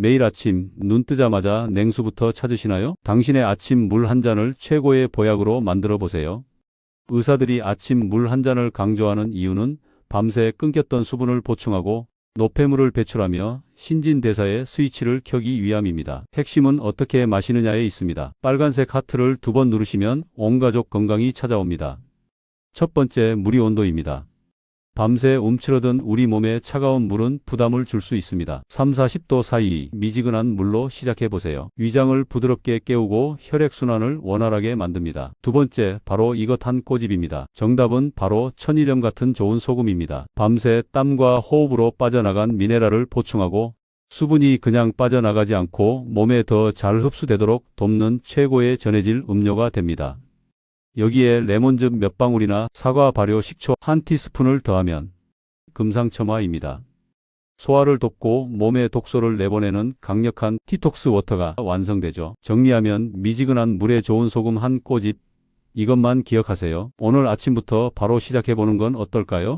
매일 아침 눈 뜨자마자 냉수부터 찾으시나요? 당신의 아침 물 한 잔을 최고의 보약으로 만들어 보세요. 의사들이 아침 물 한 잔을 강조하는 이유는 밤새 끊겼던 수분을 보충하고 노폐물을 배출하며 신진대사의 스위치를 켜기 위함입니다. 핵심은 어떻게 마시느냐에 있습니다. 빨간색 하트를 두 번 누르시면 온 가족 건강이 찾아옵니다. 첫 번째, 물이 온도입니다. 밤새 움츠러든 우리 몸에 차가운 물은 부담을 줄 수 있습니다. 3, 40도 사이 미지근한 물로 시작해 보세요. 위장을 부드럽게 깨우고 혈액순환을 원활하게 만듭니다. 두 번째, 바로 이것 한 꼬집입니다. 정답은 바로 천일염 같은 좋은 소금입니다. 밤새 땀과 호흡으로 빠져나간 미네랄을 보충하고 수분이 그냥 빠져나가지 않고 몸에 더 잘 흡수되도록 돕는 최고의 전해질 음료가 됩니다. 여기에 레몬즙 몇 방울이나 사과 발효 식초 한 티스푼을 더하면 금상첨화입니다. 소화를 돕고 몸의 독소를 내보내는 강력한 티톡스 워터가 완성되죠. 정리하면 미지근한 물에 좋은 소금 한 꼬집 이것만 기억하세요. 오늘 아침부터 바로 시작해보는 건 어떨까요?